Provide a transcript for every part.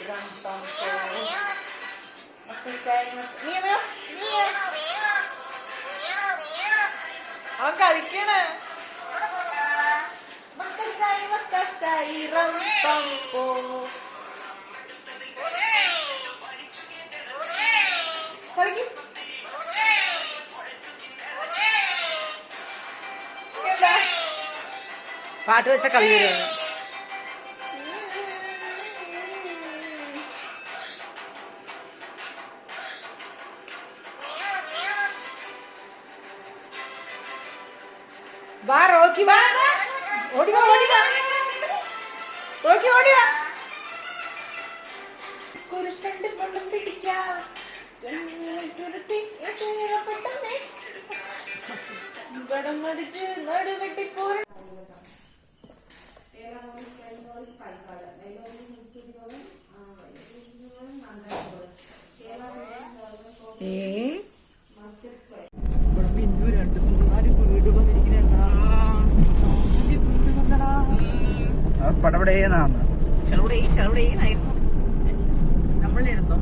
Magkasay mag... Rampam ko. Magkasay mag... Mia, Mia! Mia! അവൻ കളിക്കണ മക്കസായി മക്കസായി റംപം പോ കളിക്കും പാട്ട് വെച്ച കളി വരുവാണ് വാ റോക്കി വാ. ഓടി വാ ഓടി വാ. റോക്കി ഓടി വാ. കുരുത്തണ്ട് കൊണ്ടും പിടിക്കാം. കടമടിച്ച് നടുവെട്ടിപ്പോര ഏ ഇവിടെ ബിന്ദു രണ്ട് മൂന്നാൽ വീട് വന്നിരിക്കുന്നുണ്ടാ പടപടേന്നാന്ന് ചെറുവിടെ ഈ ആയിരുന്നു നമ്മളെടുത്തോ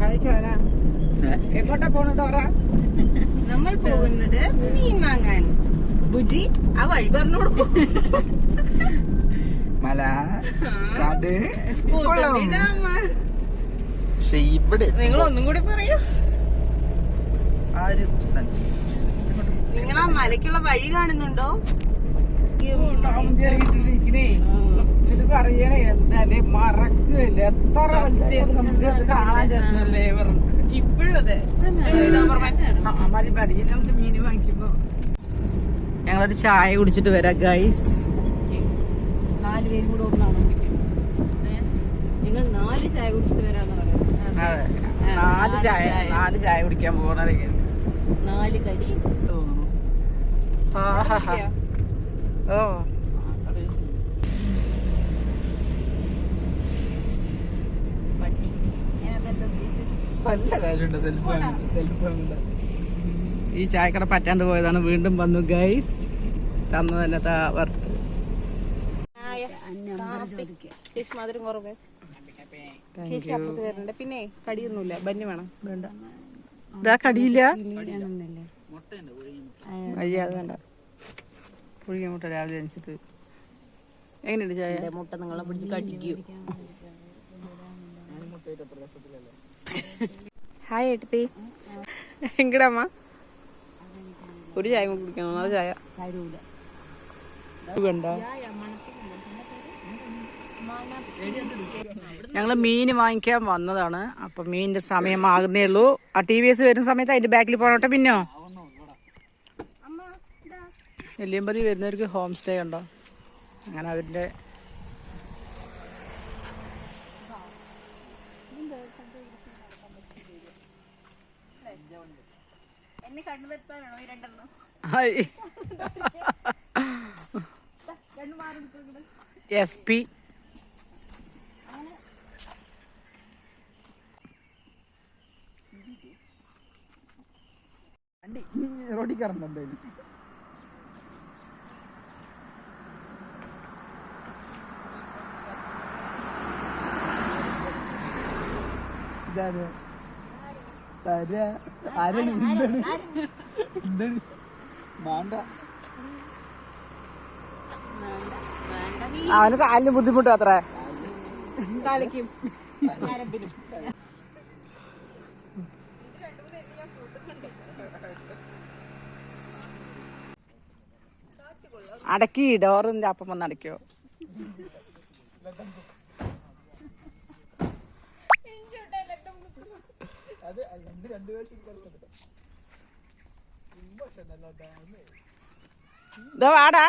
കഴിച്ചോനാ എങ്ങോട്ടാ പോണത് പറ നമ്മൾ പോകുന്നത് മീൻ വാങ്ങാൻ. ബുജി ആ വഴി പറഞ്ഞു കൊടുക്കും മല കാട്. പക്ഷെ ഇവിടെ നിങ്ങൾ ഒന്നും കൂടി പറയൂ. നിങ്ങൾ ആ മലയ്ക്കുള്ള വഴി കാണുന്നുണ്ടോ? ഇത് പറയണേ എന്തായാലേ മറക്കില്ല എത്ര നമുക്ക് കാണാൻ രസമല്ലേ പറഞ്ഞു ഇപ്പോഴും അതെ ഇടാൻ പറഞ്ഞ ആ, മതി മതി ഇനി നമുക്ക് മീൻ വാങ്ങിക്കുമ്പോ ഞങ്ങളൊരു ചായ കുടിച്ചിട്ട് വരാം ഗൈസ് നാല് പേരും കൂടെ ഒന്നാണ് നിങ്ങൾ നാല് ചായ കുടിച്ചിട്ട് വരാന്ന് അതെ. നാല് ചായ നാല് ചായ കുടിക്കാൻ പോകണ നാല് കടി. ഓ. ഈ ചായക്കട പറ്റാണ്ട് പോയതാണ് വീണ്ടും വന്നു ഗൈസ് തന്നു തന്നെ താ വറുത്ത് ചായ, കാപ്പി. ചേച്ചി മധുരം കുറവേ. ചേച്ചി അപ്പുറത്ത് വരണ്ട. പിന്നെ കടിയൊന്നുമില്ല ബന്നി വേണം. വേണ്ട. ഇതാ കടിയില്ല. അയ്യ അത് വേണ്ട. പുഴുങ്ങിയ മുട്ട രാവിലെ ജനിച്ചിട്ട് എങ്ങനെയുണ്ട് ചായ? മുട്ട നിങ്ങളെ പിടിച്ച് കടിക്കും. ഹായ് ഏട്ടത്തി. എങ്കടമ്മ ഒരു ചായ കൂടി കുടിക്കണം. നല്ല ചായ. ഞങ്ങൾ മീൻ വാങ്ങിക്കാൻ വന്നതാണ്. അപ്പൊ മീനിന്റെ സമയം ആകുന്നേ ഉള്ളൂ. ആ ടി വി എസ് വരുന്ന സമയത്ത് അതിന്റെ ബാക്കിൽ പോകണോട്ടെ പിന്നോ? നെല്ലിയമ്പതി വരുന്നവർക്ക് ഹോം സ്റ്റേ ഉണ്ടോ? അങ്ങനെ ഹായ്. എസ് പി വണ്ടി റോഡിൽ കയറുന്നുണ്ടോ ആരാണ്? എന്താണ്? എന്താണ്? മാണ്ട അവന് കാലിന് ബുദ്ധിമുട്ട് അത്ര അടക്കി ഡോറിന്റെ അപ്പം വന്ന് അടയ്ക്കോ അത് രണ്ട് രണ്ട് വാടാ.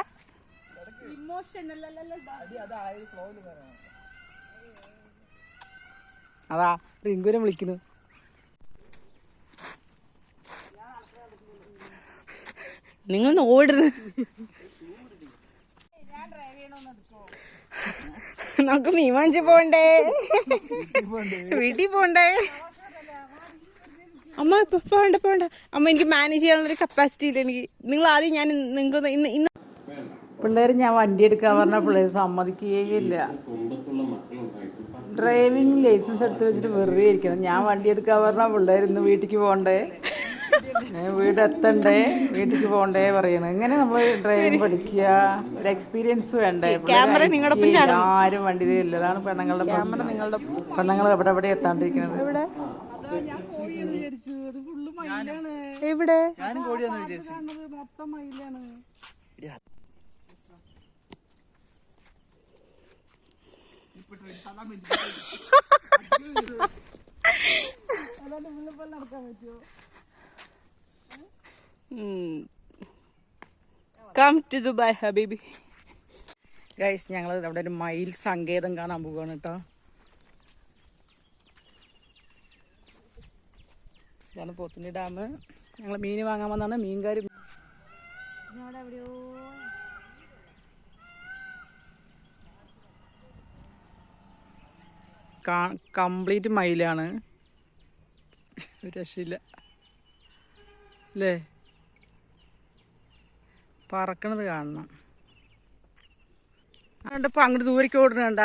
അതാ റിങ്കുനെ വിളിക്കുന്നു. നിങ്ങൾ ഓടുന്നു നമുക്ക് മീമാഞ്ചി പോണ്ടേ? വീട്ടിൽ പോണ്ടേ? അമ്മ പോണ്ട പോണ്ട അമ്മ എനിക്ക് മാനേജ് ചെയ്യാനുള്ളൊരു കപ്പാസിറ്റി ഇല്ല. എനിക്ക് നിങ്ങൾ ആദ്യം ഞാൻ നിങ്ങൾക്ക് ഇന്ന് ഇന്ന് പിള്ളേർ ഞാൻ വണ്ടി എടുക്കാൻ പറഞ്ഞ പിള്ളേർ സമ്മതിക്കുകയില്ല ഡ്രൈവിംഗ് ലൈസൻസ് എടുത്ത് വെച്ചിട്ട് വെറുതെ ഇരിക്കണം ഞാൻ വണ്ടി എടുക്കാൻ പറഞ്ഞ പിള്ളേർ ഇന്ന് വീട്ടിലേക്ക് പോകണ്ടേ? വീട് വീടെത്തണ്ടേ വീട്ടിലേക്ക് പോകണ്ടേ പറയണ. എങ്ങനെ നമ്മൾ ഡ്രൈവിംഗ് പഠിക്കുക? ഒരു എക്സ്പീരിയൻസ് വേണ്ടേ? ക്യാമറ നിങ്ങളുടെ ആരും വണ്ടി തരില്ല അതാണ് പെണ്ണുങ്ങളുടെ ക്യാമറ നിങ്ങളുടെ പെണ്ണുങ്ങൾ എവിടെ എവിടെ എത്താണ്ടിരിക്കുന്നത് എവിടെ എവിടെ? ഞാനും കോടിയാന്ന് വിചാരിച്ചു. മൊത്തം മയിലാണ് കം ടു ദുബായ് ഹബീബി ഗൈസ് ഞങ്ങൾ അവിടെ ഒരു മയിൽ സങ്കേതം കാണാൻ പോവുകയാണ് കേട്ടോ. ഇതാണ് പോത്തുണ്ടി ഡാം. ഞങ്ങൾ മീൻ വാങ്ങാൻ വന്നാണ് മീൻകാർ കംപ്ലീറ്റ് മയിലാണ്. ഒരു രക്ഷയില്ല. അല്ലേ പറക്കണത് കാണണം. അതുകൊണ്ട് ഇപ്പൊ അങ്ങോട്ട് ദൂരേക്ക് ഓടണണ്ട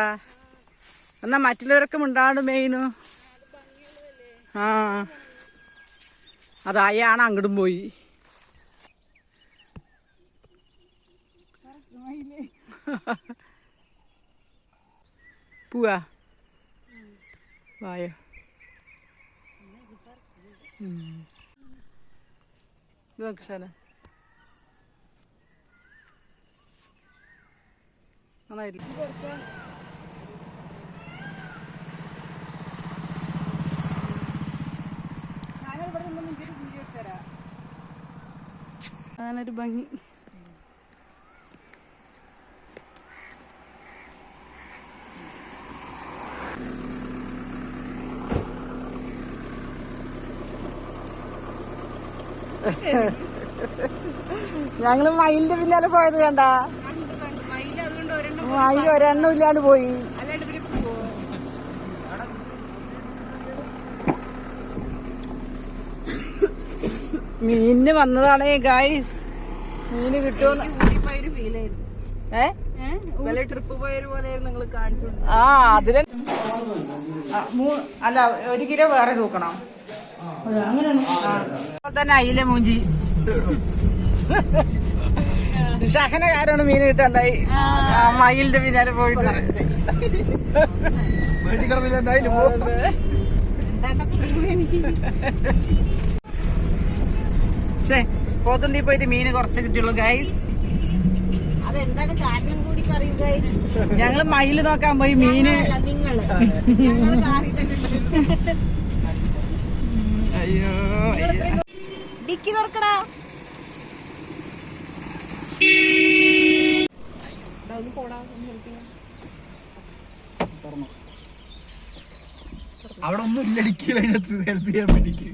എന്നാ മറ്റുള്ളവരൊക്കെ മിണ്ടാണ്ട് മെയിനു ആ. അതായാണ് അങ്ങോട്ടും പോയി. പോവാ. വായോ. ഇത് നോക്ക് ഷാന അതാണൊരു ഭംഗി. ഞങ്ങൾ മയിലിന്റെ പിന്നാലെ പോയത് കണ്ട? മയിൽ ഒരെണ്ണം ഇല്ലാണ്ട് പോയി. മീനിന് വന്നതാണേ ഗായ്സ് മീന് കിട്ടുമെന്ന്. ഫീലായിരുന്നു ഏ? ട്രിപ്പ് പോയൊരു പോലെ നിങ്ങൾ കാണിച്ചു ആ അതിലെ അല്ല ഒരു കിലോ വേറെ തൂക്കണം. തന്നെ അയില മൂഞ്ചി. ഷഹനകാരാണ് മീൻ കിട്ടണ്ടായി ആ, മയിലിന്റെ പിന്നാലെ പോയിട്ട്. എന്തായാലും പോ ശേ പോത്തുണ്ടി പോയിട്ട് മീന് കുറച്ച് കിട്ടിയുള്ളൂ ഗൈസ് അതെന്താണ് കാരണം കൂടി ഞങ്ങൾ മയിൽ നോക്കാൻ പോയി മീന്. നിങ്ങൾ. അയ്യോ. ഡിക്കി തുറക്കടാ. അവിടെ ഒന്നും ഇല്ല ഇടിക്കില്ല അതിനകത്ത് ഹെൽപ്പ് ചെയ്യാൻ വേണ്ടിട്ട്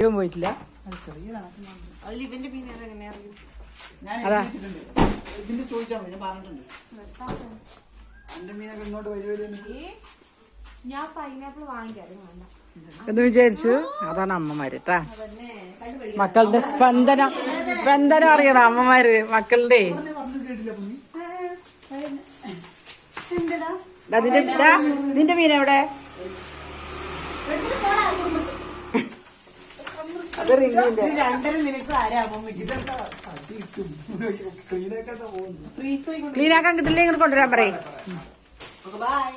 ഇവൻ പോയിട്ടില്ല. ഞാൻ അതാ. എഴുതിയിട്ടുണ്ട്. ഇതിന്റെ ചോദിച്ചാൽ മതി ഞാൻ പറഞ്ഞിട്ടുണ്ട്. എന്റെ മീനൊക്കെ ഇങ്ങോട്ട് വരുവരുന്നു ഞാൻ പൈനാപ്പിൾ വേണ്ട. എന്ന് വിചാരിച്ചു. അതാണ് അമ്മമാര് ട്ടാ. മക്കളുടെ സ്പന്ദന സ്പന്ദനം അറിയണം അമ്മമാര് മക്കളുടെ നിന്റെ മീൻ എവിടെ? അത് റിങ്ങിന്റെ രണ്ടര നിനക്ക് ആരാമോ ക്ലീനൊക്കെ പോകുന്നു ക്ലീൻ ആക്കാൻ കിട്ടില്ലേ ഇങ്ങോട്ട് കൊണ്ടുവരാൻ പറയും. ബൈ